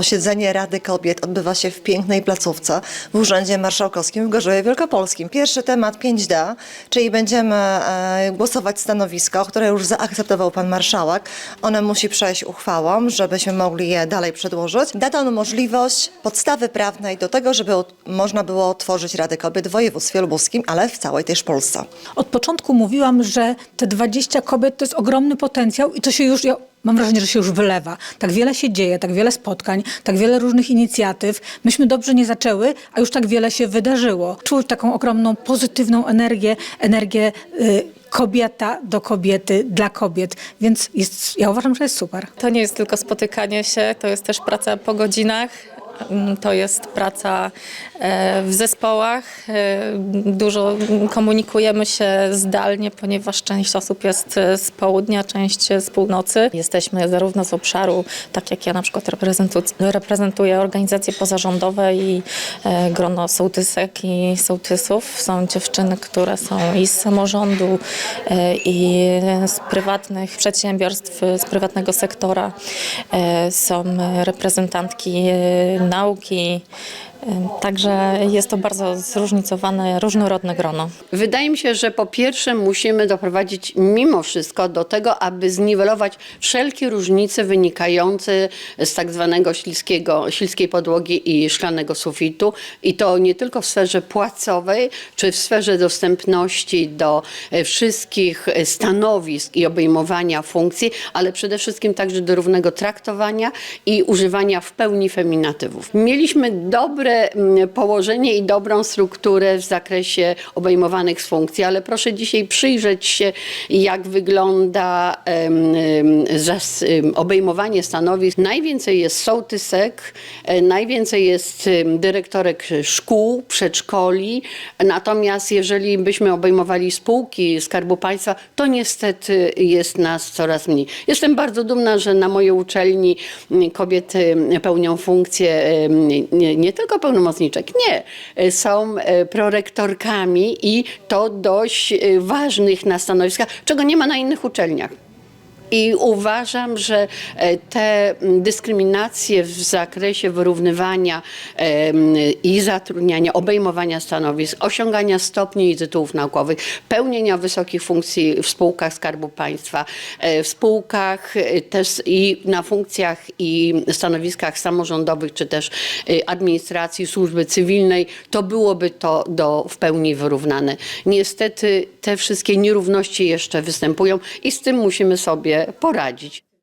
posiedzenie Rady Kobiet odbywa się w pięknej placówce w Urzędzie Marszałkowskim w Gorzowie Wielkopolskim. Pierwszy temat 5D, czyli będziemy e, głosować stanowisko, które już zaakceptował pan marszałek. One musi przejść uchwałą, żebyśmy mogli je dalej przedłożyć. Da to ono możliwość podstawy prawnej do tego, żeby można było tworzyć Radę Kobiet w województwie lubuskim, ale w całej też Polsce. Od początku mówiłam, że te 20 kobiet to jest ogromny potencjał i to się już, mam wrażenie, że się już wylewa. Tak wiele się dzieje, tak wiele spotkań, tak wiele różnych inicjatyw. Myśmy dobrze nie zaczęły, a już tak wiele się wydarzyło. Czuć taką ogromną pozytywną energię, energię y, kobieta do kobiety, dla kobiet, więc jest, ja uważam, że jest super. To nie jest tylko spotykanie się, to jest też praca po godzinach. To jest praca e, w zespołach. E, Dużo komunikujemy się zdalnie, ponieważ część osób jest e, z południa, część z północy. Jesteśmy zarówno z obszaru, tak jak ja na przykład reprezentu- reprezentuję organizacje pozarządowe i grono sołtysek i sołtysów. Są dziewczyny, które są i z samorządu, i z prywatnych przedsiębiorstw, z prywatnego sektora. Są reprezentantki nauki. Także jest to bardzo zróżnicowane, różnorodne grono. Wydaje mi się, że po pierwsze musimy doprowadzić mimo wszystko do tego, aby zniwelować wszelkie różnice wynikające z tak zwanego śliskiego, śliskiej podłogi i szklanego sufitu. I to nie tylko w sferze płacowej, czy w sferze dostępności do e, wszystkich e, stanowisk i obejmowania funkcji, ale przede wszystkim także do równego traktowania i używania w pełni feminatywów. Mieliśmy dobre mm, położenie i dobrą strukturę w zakresie obejmowanych funkcji, ale proszę dzisiaj przyjrzeć się, jak wygląda obejmowanie stanowisk. Najwięcej jest sołtysek, e, najwięcej jest dyrektorek szkół, przedszkoli, natomiast jeżeli byśmy obejmowali spółki Skarbu Państwa, to niestety jest nas coraz mniej. Jestem bardzo dumna, że na mojej uczelni m, kobiety pełnią funkcje nie tylko pełnomocniczek, nie, e, są e, prorektorkami i to dość e, ważnych na stanowiskach, czego nie ma na innych uczelniach. I uważam, że e, te dyskryminacje w zakresie wyrównywania em, i zatrudniania, obejmowania stanowisk, osiągania stopni i tytułów naukowych, pełnienia wysokich funkcji w spółkach Skarbu Państwa, e, w spółkach e, też i na funkcjach i stanowiskach samorządowych, czy też e, administracji, służby cywilnej, to byłoby to do, w pełni wyrównane. Niestety te wszystkie nierówności jeszcze występują i z tym musimy poradzić.